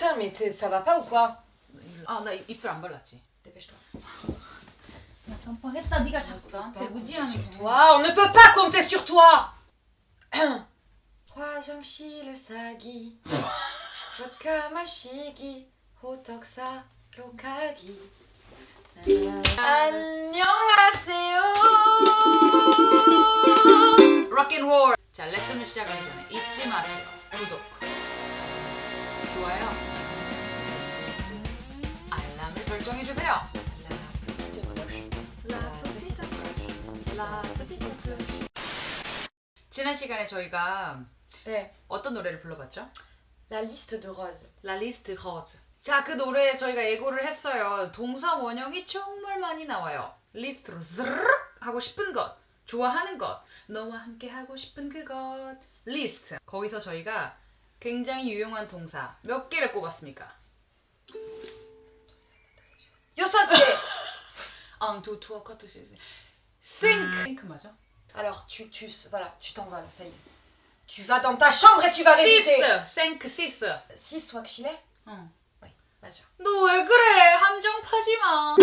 putain, mais t'es- ça va pas ou quoi 아나 입술 안 발랐지. Dépêche-toi. 야, 깜빡했다. 네가 자꾸 나한테 무지하게. Toi, on ne peut pas compter sur toi 화장실을 싸기 vodka 마시기 호떡사러 가기 안녕하세요 락앤롤. 자 레슨을 시작하기 전에 잊지 마세요. 구독, 좋아요, 설정해 주세요. 지난 시간에 저희가 네, 어떤 노래를 불러봤죠? la liste de rose La Liste Rose. 자, 그 노래 저희가 예고를 했어요. 동사 원형이 정말 많이 나와요. 리스트로 스르륵 하고 싶은 것, 좋아하는 것, 너와 함께 하고 싶은 그것, 리스트. 거기서 저희가 굉장히 유용한 동사 몇 개를 꼽았습니까? 요사테 앙, 두, 투어, 커트, 시, 싱크. 싱크 맞아? Alors, tu, tu, voilà, tu t'envoles, ça y est. Tu vas dans ta chambre et tu vas réviser. 시스, 싱크, 시스. 6 확실해? 응. Oui, 맞아. 너 왜 그래? 함정 파지 마.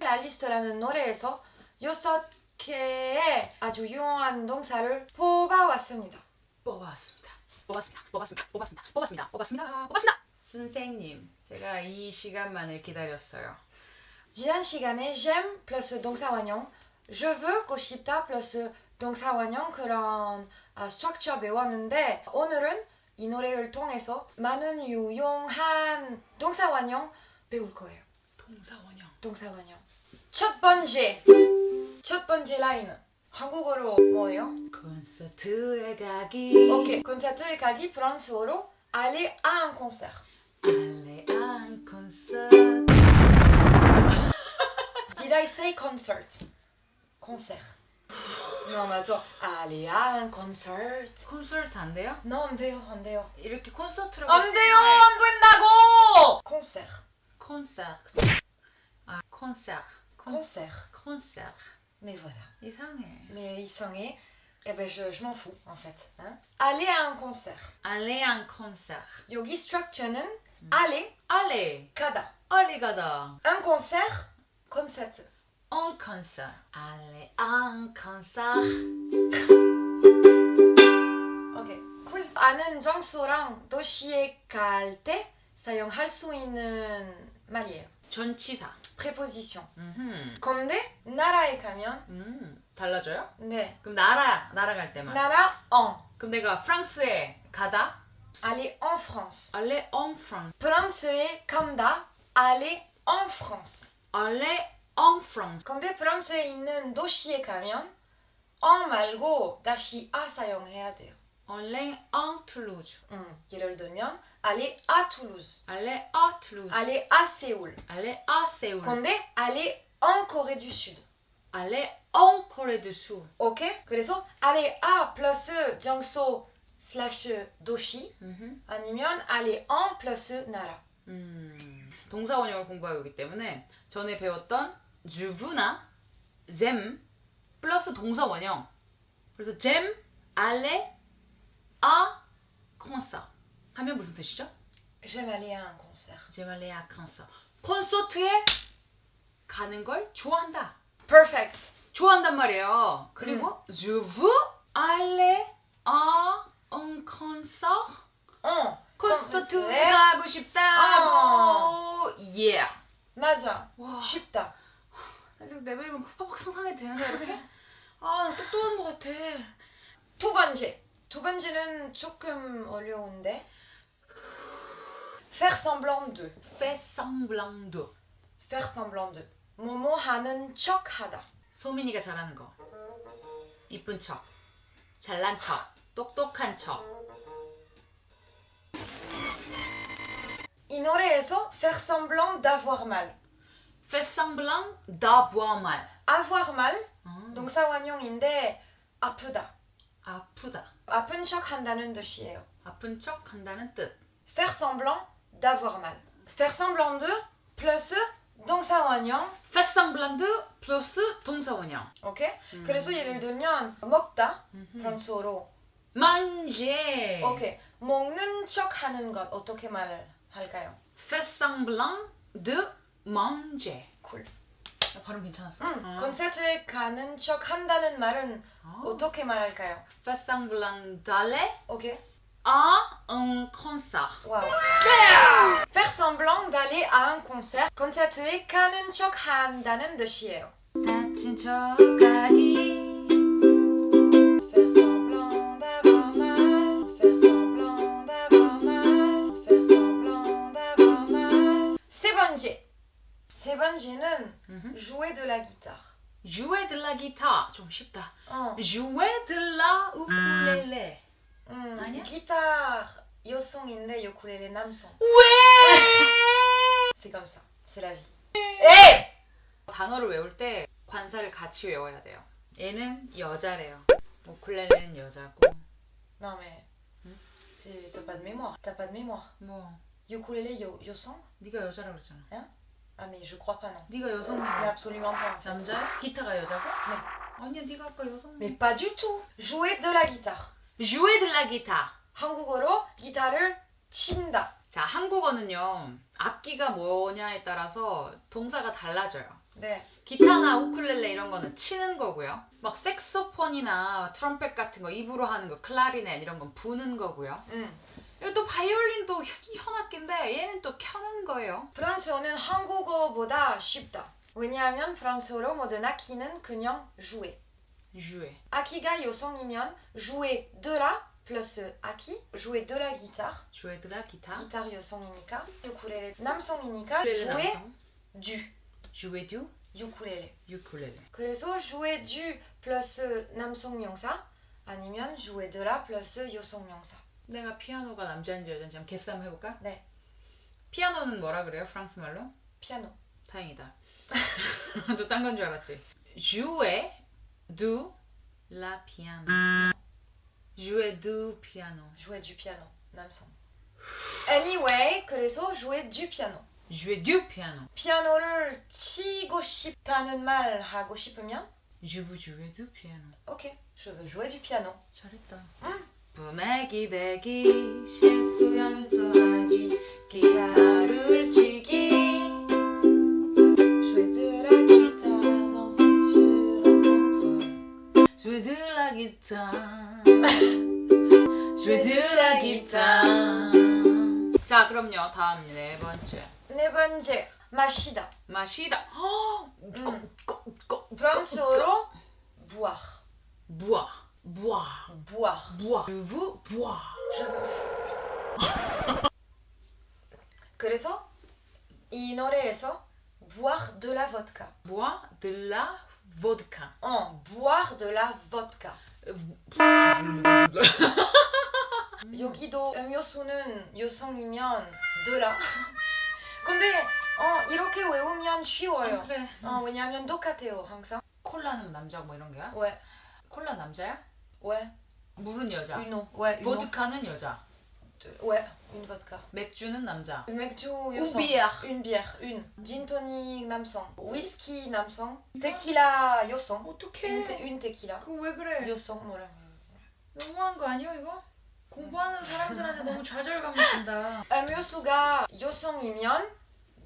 Liste라는 노래에서 여섯 개의 아주 유용한 동사를 뽑아왔습니다. 뽑았습니다. 뽑았습니다. 뽑았습니다. 뽑았습니다. 뽑았습니다. 뽑았습니다. 뽑았습니다. 선생님, 제가 이 시간만을 기다렸어요. 지난 시간에 j'aime 플러스 동사 원형, je veux 고싶다 플러스 동사 원형 그런 아, 스트럭처 배웠는데 오늘은 이 노래를 통해서 많은 유용한 동사 원형 배울 거예요. 동사 원형. 동사 원형. 첫 번째, 첫 번째 라인 한국어로 뭐예요? 콘서트에 가기. 오케이. 콘서트에 가기 프랑스어로 aller à un concert. Did I say concert? concert. Non, mais attends. Aller à un concert. 콘서트 안 돼요? Non, 안 돼요, 안 돼요. 이렇게 콘서트로. 안 돼요, 안 된다고! concert. 콘서트. 아, 콘서트. concert. 콘서트. Mais voilà. 이상해. Mais 이상해. Eh ben, je, je m'en fous, en fait. Hein? Aller à un concert. 알레안 콘서트. 여기 structure는 aller, 알레. 가다. 알레 가다. Un concert, concert. 온 콘서트. 알레안 콘서트. 오케이, cool. 아는 장소랑 도시에 갈 때 사용할 수 있는 말이에요. 전치사. preposition. 음. 근데 나라에 가면 음. 달라져요? 네 그럼 나라 나라 갈 때만. 나라 en 그럼 내가 프랑스에 가다. aller en France. 알레 온 프랑. 프랑스에 간다 aller en France. 알레 온 프랑스. 근데 프랑스에 있는 도시에 가면 en 말고 다시 a 사용해야 돼요. 알레 온 툴루즈. 음, 예를 들면 aller à Toulouse, 알레 아 툴루즈. aller à Séoul. 알레 아 세울. 근데 aller en Corée du Sud. 알레 온 코레 두 수. 오케이? 그래서 aller à 플러스 장소 슬래시 도시 음흠. 아니면 aller en 플러스 나라. 음. 동사 원형을 공부하기 때문에 전에 배웠던 주부나 잼 플러스 동사 원형. 그래서 잼 알레 아 콘서 하면 무슨 뜻이죠? À un concert. 잼 알레 아 콘서. 콘서트에 가는 걸 좋아한다. Perfect. 좋아한단 말이에요. 그리고 je veux aller à un concert. 어. 콘서트에 가고 싶다고. Yeah. 맞아. 와. 쉽다. 나 이렇게 레벨이 팍팍 상상이 되는 거야 이렇게? 아, 나 똑똑한 것 같아. 두 번째. 두 번째는 조금 어려운데. Faire semblant de. Fais semblant de. Faire semblant de. 뭐뭐 하는 척 하다. 소민이가 잘하는 거. 이쁜 척. 잘난 척. 똑똑한 척. 이 노래에서 faire semblant d'avoir mal. Fais semblant d'avoir mal. avoir mal 아, 동사 원형인데 아프다. 아프다. 아픈 척 한다는 뜻이에요. 아픈 척 한다는 뜻. Faire semblant d'avoir mal. Faire semblant de 플러스 동사 원형. Fais semblant de 플러스 동사 원형. 오케이? 그래서 예를 들면 먹다 음. 프랑스어로 manger. 오케이. 먹는 척 하는 것 어떻게 말 할까요? Fais semblant de manger. 쿨. 나 발음 괜찮았어? 음, 어. 콘서트에 가는 척 한다는 말은 아. 어떻게 말할까요? Fais semblant d'aller 오케이. à un concert. 와우. Faire semblant d'aller à un concert. 콘서트에 가는 척 한다는 뜻이에요. 다친 척하기. 번째. 세 번째는 음흠. jouer de la guitare. Jouer de la guitare. 좀 쉽다. 어. Jouer de la ukulele. 음, 아니야? 기타 여성인데 요쿨레레 남성. 왜? C'est comme ça. C'est la vie. 에! 단어를 외울 때 관사를 같이 외워야 돼요. 얘는 여자래요. 우쿨렐레는 여자고. Non mais c'est t'as pas de mémoire. T'as pas de mémoire. 뭐 Ukulélé yo yoson? 네가 여자라고 그랬잖아. Ah mais je crois pas non. 네가 여성 Mais absolument pas en fait. 남자야? 기타가 여자고? 아니야 네가 아까 여성. Mais pas du tout. Jouer de la guitare. Jouer de la guitare. 한국어로 기타를 친다. 자 한국어는요 악기가 뭐냐에 따라서 동사가 달라져요. 네. 기타나 우쿨렐레 이런 거는 치는 거고요. 막 색소폰이나 트럼펫 같은 거 입으로 하는 거 클라리넷 이런 건 부는 거고요. 음. 그리고 또 바이올린도 현악기인데 얘는 또 켜는 거예요. 프랑스어는 한국어보다 쉽다. 왜냐하면 프랑스어로 모든 악기는 그냥 jouer. jouer. 악기가 여성이면 jouer de la 플러스 악기, jouer de la guitare. jouer de la guitare. 기타 여성이니까 우쿨렐레 남성이니까 우쿨렐레 jouer du jouer du 우쿨렐레. ukulele. 그래서 jouer du 플러스 남성 명사 아니면 jouer de la 플러스 여성 명사. 내가 피아노가 남자인지 여자인지 한번 개스 한번 해볼까? 네. 피아노는 뭐라 그래요? 프랑스 말로? 피아노. 다행이다. 너딴건 줄 알았지? jouer du la piano. jouer du piano. jouer du piano. 남성. Anyway, 그래서 jouer du piano. jouer du piano. 피아노를 치고 싶다는 말 하고 싶으면 je veux jouer du piano. OK, je veux jouer du piano. 잘했다. 붐에 기대기 실수 연소하기 기타를 치기 Jouer de la guitare, danser sur un comptoir. jouer de la guitare jouer de la guitare 자 그럼요 다음 네 번째 네 번째, 마시다. 마시다 어, 음. 프랑스어로 boire. boire boire boire. boire je veux boire Je veux. 그래서 이 노래에서 boire de la vodka. boire de la vodka 어, boire de la vodka. 여기도 음료수는 여성이면 드라. 근데 어 이렇게 외우면 쉬워요. 아, 그래 어 왜냐면 똑같아요 항상. 콜라는 남자 뭐 이런 거야? 왜? 콜라 남자야? 왜? 물은 여자 Une 왜? une 보드카는 여자? Une vodka. 맥주는 남자 맥주 Ou 여성. bière. Une bière. Une. 남성. 위스키 남성. 테킬라 여성. 어떡해 Une, une tequila. 그거 왜 그래 여성 뭐라. 너무한 거 아니야 이거? 공부하는 사람들한테 너무 좌절감을 준다 음료수가 여성이면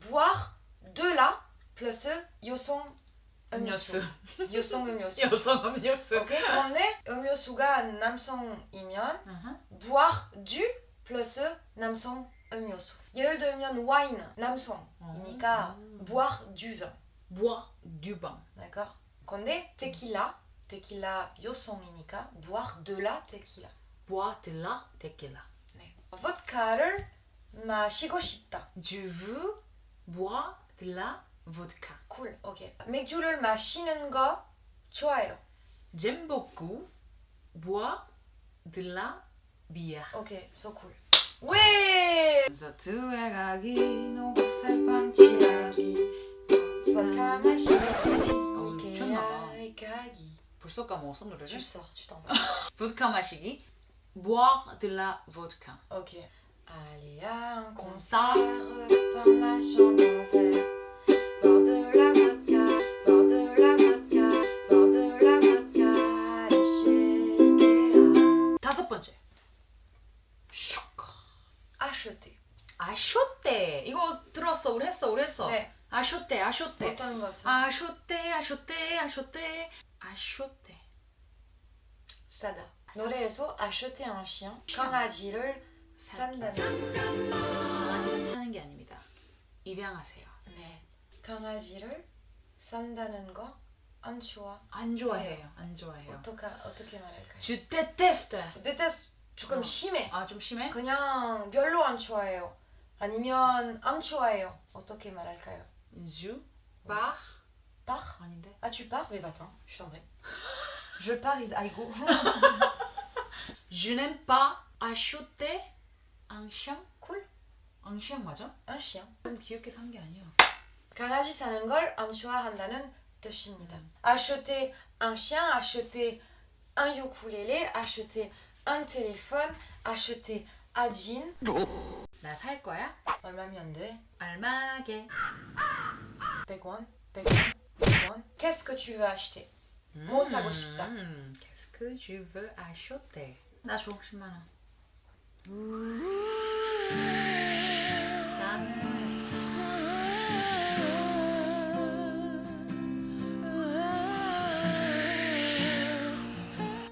boire de la 플러스 여성 음료수. 여성 음료수. 여성 음료수 오케이. 근데 음료수가 남성이면 어허. boire du 플러스 남성 음료수. 예를 들면 와인 남성이니까 음. boire du vin. boire du vin d'accord? 근데 tequila tequila 여성이니까 boire de la tequila. boire de la tequila 네. vodka를 마시고 싶다. je veux boire de la vodka 쿨. 오케이. 맥주를 마시는 거 좋아요. j'aime beaucoup boire de la bière 오케이. so cool. 왜? 콘서트에 가기 노브색 반지하기 vodka 마시기. 어우, 미쳤나봐. 이케아에 가기. 벌써 까먹었어 노래를? Tu sors, tu t'en vas. 보드카 마시기 boire de la vodka Ok. Aller à un concert, repeindre 싸다. 노래에서 acheter un chien. 강아지를 산다는. 강아지는 사는 게 아닙니다 입양하세요 네. 강아지를 산다는 거 안 좋아. 안 좋아해요 안 좋아해요 어떻게 어떻게 말할까요? Je déteste déteste 조금 어. 심해. 아 좀 심해? 그냥 별로 안 좋아해요. 아니면 안 좋아해요. 어떻게 말할까요? Je pars Pars 아닌데 Ah tu pars Mais va-t'en, je t'en prie. Je pars, is I go. Je n'aime pas acheter un chien cool. un chien 맞아? Un chien. 좀 귀엽게 산 게 아니야 강아지 사는 걸 안 좋아한다는 뜻입니다. Acheter un chien, acheter un ukulélé, acheter un téléphone, acheter un jean. 나 살 거야? 얼마면 돼? 알마게 100원? 100원? 100원? Qu'est-ce que tu veux acheter? 뭐 사고 싶다? 음, Qu'est-ce que tu veux acheter? 나 줘 10만 원 나는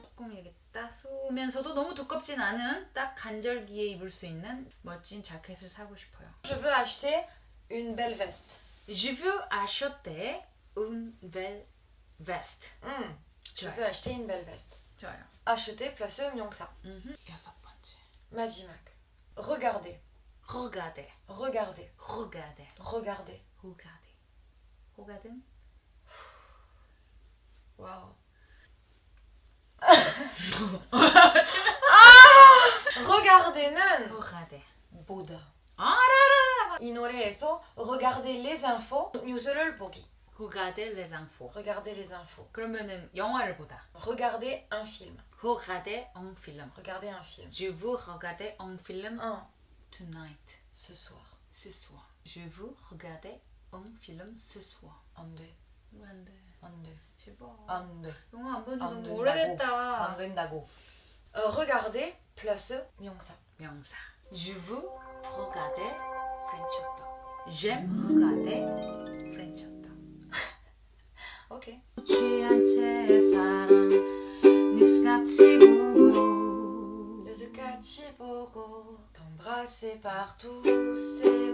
조금 이렇게 따수면서도 너무 두껍진 않은 딱 간절기에 입을 수 있는 멋진 자켓을 사고 싶어요. Je veux acheter une belle veste. Je veux acheter une belle veste. 음, je 좋아요. veux acheter une belle veste. 좋아요. Acheter 플러스 명사. 음흠. 여섯 번째. 마지막. Regarder. Regarder. Regarder. Regarder. Regarder. Regarder. Regarder. 와우. regarder는 Regarder. 보다. 아, 알아, 알아. 이 노래에서 regarder les infos, 뉴스를 보기. Regarder les infos. regarder les infos. 그러면은 영화를 보다. regarder un film. Regarder un film. regarder un film. Je veux regarder un film un tonight. ce soir. Ce soir. Je veux regarder un film ce soir. 안 돼. 왜안 돼? 안 돼. 제발. 안 돼. 영화 안 본지 안 너무 된다고. 오래됐다. 안 된다고. 어, regarder 플러스 명사. 명사. Je veux regarder French Hot Dog. J'aime regarder Katchibogo, t'embrasser partout, c'est